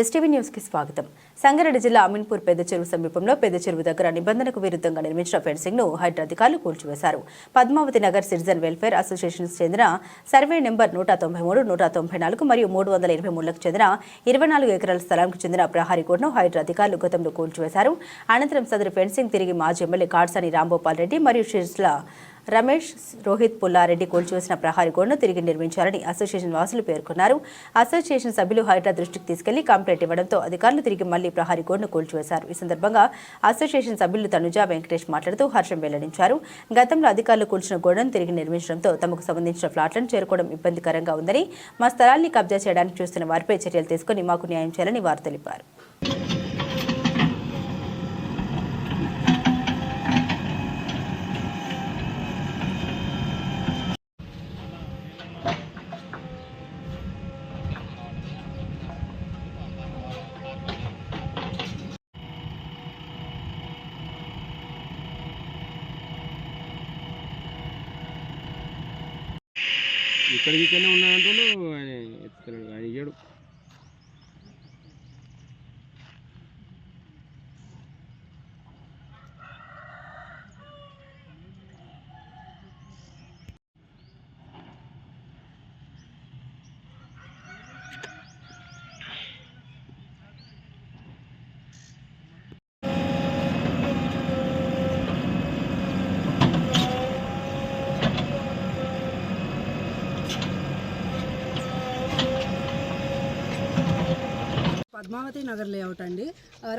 STV న్యూస్కి స్వాగతం. సంగారెడ్డి జిల్లా అమీన్పూర్ పెద్ద చెరువు సమీపంలో పెద్ద చెరువు దగ్గర నిబంధనకు విరుద్ధంగా నిర్మించిన ఫెన్సింగ్ను హైడ్రా అధికారులు కూల్చివేశారు. Padmavathi Nagar citizen welfare association చెందిన సర్వే నెంబర్ నూట తొంభై మూడు నూట తొంభై నాలుగు మరియు మూడు వందల ఇరవై మూడులకు చెందిన ఇరవై నాలుగు ఎకరాల స్థలానికి చెందిన ప్రహారీ కోడ్ను హైడ్రా అధికారులు గతంలో కూల్చివేశారు. అనంతరం సదరు ఫెన్సింగ్ తిరిగి మాజీ ఎమ్మెల్యే కాడ్సాని రాంభూపాల్ రెడ్డి మరియు షిర్స్ల రమేష్ రోహిత్ పుల్లారెడ్డి కూల్చివేసిన ప్రహారీ గోడను తిరిగి నిర్మించారని అసోసియేషన్ వాసులు పేర్కొన్నారు. అసోసియేషన్ సభ్యులు హైడ్రా దృష్టికి తీసుకెళ్ళి కంప్లైంట్ ఇవ్వడంతో అధికారులు తిరిగి మళ్ళీ ప్రహారీ గోడను కూల్చివేశారు. ఈ సందర్భంగా అసోసియేషన్ సభ్యులు తనుజ వెంకటేష్ మాట్లాడుతూ హర్షం వెల్లడించారు. గతంలో అధికారులు కూల్చిన గోడను తిరిగి నిర్మించడంతో తమకు సంబంధించిన ఫ్లాట్లను చేరుకోవడం ఇబ్బందికరంగా ఉందని మా స్థలాన్ని కబ్జా చేయడానికి చూస్తున్న వారిపై చర్యలు తీసుకుని మాకు న్యాయం చేయాలని వారు తెలిపారు. ఇక్కడికి ఇక్కడనే ఉన్నాడంటూ ఆయన ఎత్తుకెళ్ళాడు. ఆయన ఇయ్యడు పద్మావతి నగర్ లేఅవుట్ అండి.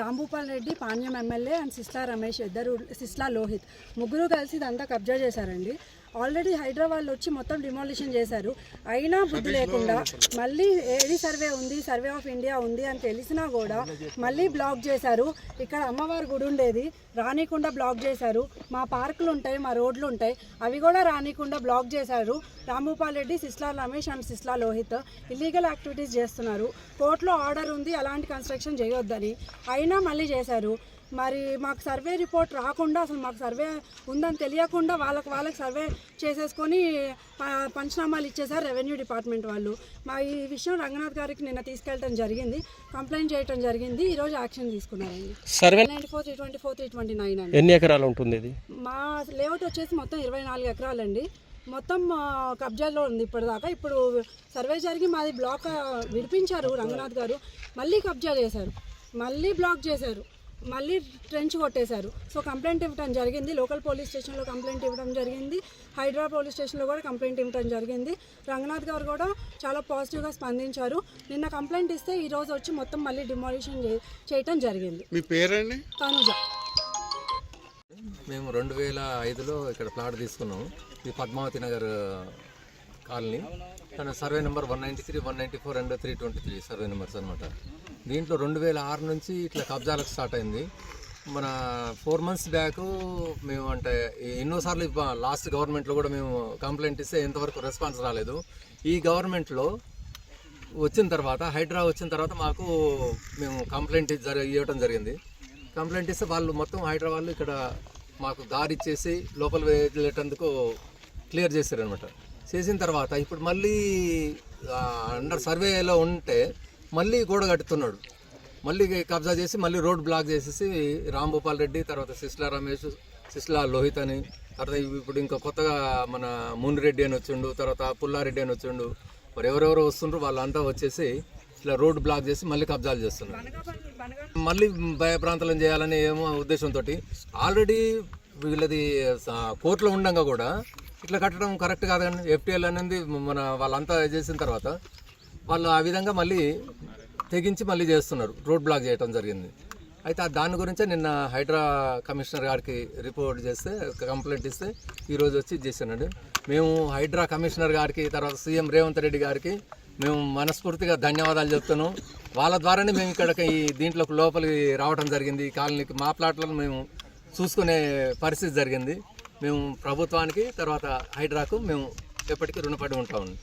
రాంభూపాల్ రెడ్డి పాణ్యం ఎమ్మెల్యే అండ్ సిస్లా రమేష్ ఇద్దరు సిస్లా లోహిత్ ముగ్గురు కలిసి ఇదంతా కబ్జా చేశారండి. ఆల్రెడీ హైదరాబాద్ వచ్చి మొత్తం డిమాలిషన్ చేశారు. అయినా బుద్ధి లేకుండా మళ్ళీ ఏడి సర్వే ఉంది సర్వే ఆఫ్ ఇండియా ఉంది అని తెలిసినా కూడా మళ్ళీ బ్లాక్ చేశారు. ఇక్కడ అమ్మవారి గుడి ఉండేది రానికుండా బ్లాక్ చేశారు. మా పార్కులు ఉంటాయి మా రోడ్లు ఉంటాయి. అవి కూడా రానికుండా బ్లాక్ చేశారు. Rambhupal Reddy Sisla Ramesh and Sisla Lohith illegal activities చేస్తున్నారు. కోర్టులో ఆర్డర్ ఉంది అలాంటి కన్స్ట్రక్షన్ చేయొద్దని. అయినా మళ్ళీ చేశారు. మరి మాకు సర్వే రిపోర్ట్ రాకుండా అసలు మాకు సర్వే ఉందని తెలియకుండా వాళ్ళకి వాళ్ళకి సర్వే చేసేసుకొని పంచనామాలు ఇచ్చేసారు రెవెన్యూ డిపార్ట్మెంట్ వాళ్ళు. మా ఈ విషయం రంగనాథ్ గారికి నిన్న తీసుకెళ్ళడం జరిగింది. కంప్లైంట్ చేయడం జరిగింది. ఈరోజు యాక్షన్ తీసుకున్నారండి. Survey ninety four three twenty four three twenty nine అండి. ఎన్ని ఎకరాలు ఉంటుంది ఇది? మా లేఅవుట్ వచ్చేసి మొత్తం ఇరవై నాలుగు ఎకరాలండి. మొత్తం కబ్జాలో ఉంది ఇప్పటిదాకా. ఇప్పుడు సర్వే జరిగి మాది బ్లాక్ విడిపించారు రంగనాథ్ గారు. మళ్ళీ కబ్జా చేశారు. మళ్ళీ బ్లాక్ చేశారు. మళ్ళీ ట్రెంచ్ కొట్టేశారు. సో కంప్లైంట్ ఇవ్వడం జరిగింది. లోకల్ పోలీస్ స్టేషన్లో కంప్లైంట్ ఇవ్వడం జరిగింది. హైదరాబాద్ పోలీస్ స్టేషన్లో కూడా కంప్లైంట్ ఇవ్వడం జరిగింది. రంగనాథ్ గారు కూడా చాలా పాజిటివ్గా స్పందించారు. నిన్న కంప్లైంట్ ఇస్తే ఈ రోజు వచ్చి మొత్తం మళ్ళీ డిమాలిషన్ చేయటం జరిగింది. మీ పేరండి? తనుజ. మేము రెండు వేల ఐదులో ఇక్కడ ప్లాట్ తీసుకున్నాము. ఇది పద్మావతి నగర్ కాలనీ. తన survey number one ninety three one ninety four and three twenty three survey numbers అనమాట దీంట్లో రెండు వేల ఆరు నుంచి ఇట్లా కబ్జాలకు స్టార్ట్ అయింది. మన ఫోర్ మంత్స్ బ్యాక్ మేము అంటే ఎన్నోసార్లు లాస్ట్ గవర్నమెంట్లో కూడా మేము కంప్లైంట్ ఇస్తే ఎంతవరకు రెస్పాన్స్ రాలేదు. ఈ గవర్నమెంట్లో వచ్చిన తర్వాత హైడ్రా వచ్చిన తర్వాత మాకు మేము కంప్లైంట్ జరి ఇవ్వడం జరిగింది. కంప్లైంట్ ఇస్తే వాళ్ళు మొత్తం హైడ్రా వాళ్ళు ఇక్కడ మాకు దారి ఇచ్చేసి లోపల వెళ్ళేటందుకు క్లియర్ చేశారు అనమాట చేసిన తర్వాత ఇప్పుడు మళ్ళీ అండర్ సర్వేలో ఉంటే మళ్ళీ గోడ కట్టుతున్నాడు. మళ్ళీ కబ్జా చేసి మళ్ళీ రోడ్ బ్లాక్ చేసేసి రాంభూపాల్ రెడ్డి తర్వాత సిస్లా రమేష్ సిస్లా లోహిత్ అని తర్వాత ఇప్పుడు ఇంకా కొత్తగా మన మునిరెడ్డి అని వచ్చిండు తర్వాత పుల్లారెడ్డి అని వచ్చిండు. మరి ఎవరెవరు వస్తుండ్రు వాళ్ళంతా వచ్చేసి ఇట్లా రోడ్ బ్లాక్ చేసి మళ్ళీ కబ్జాలు చేస్తున్నారు. మళ్ళీ భయ ప్రాంతాలను చేయాలనే ఏమో ఉద్దేశంతో ఆల్రెడీ వీళ్ళది కోర్టులో ఉండంగా కూడా ఇట్లా కట్టడం కరెక్ట్ కాదండి ఎఫ్టీఎల్ అనేది మన వాళ్ళంతా చేసిన తర్వాత వాళ్ళు ఆ విధంగా మళ్ళీ తెగించి మళ్ళీ చేస్తున్నారు రోడ్ బ్లాక్ చేయడం జరిగింది. అయితే దాని గురించే నిన్న హైడ్రా కమిషనర్ గారికి రిపోర్ట్ చేస్తే కంప్లైంట్ ఇస్తే ఈరోజు వచ్చి ఇది చేశానండి. మేము హైడ్రా కమిషనర్ గారికి తర్వాత సీఎం రేవంత్ రెడ్డి గారికి మేము మనస్ఫూర్తిగా ధన్యవాదాలు చెప్తున్నాం. వాళ్ళ ద్వారానే మేము ఇక్కడికి ఈ దీంట్లోకి లోపలికి రావడం జరిగింది. ఈ కాలనీకి మా ప్లాట్లను మేము చూసుకునే పరిస్థితి జరిగింది. మేము ప్రభుత్వానికి తర్వాత హైడ్రాకు మేము ఎప్పటికీ రుణపడి ఉంటామండి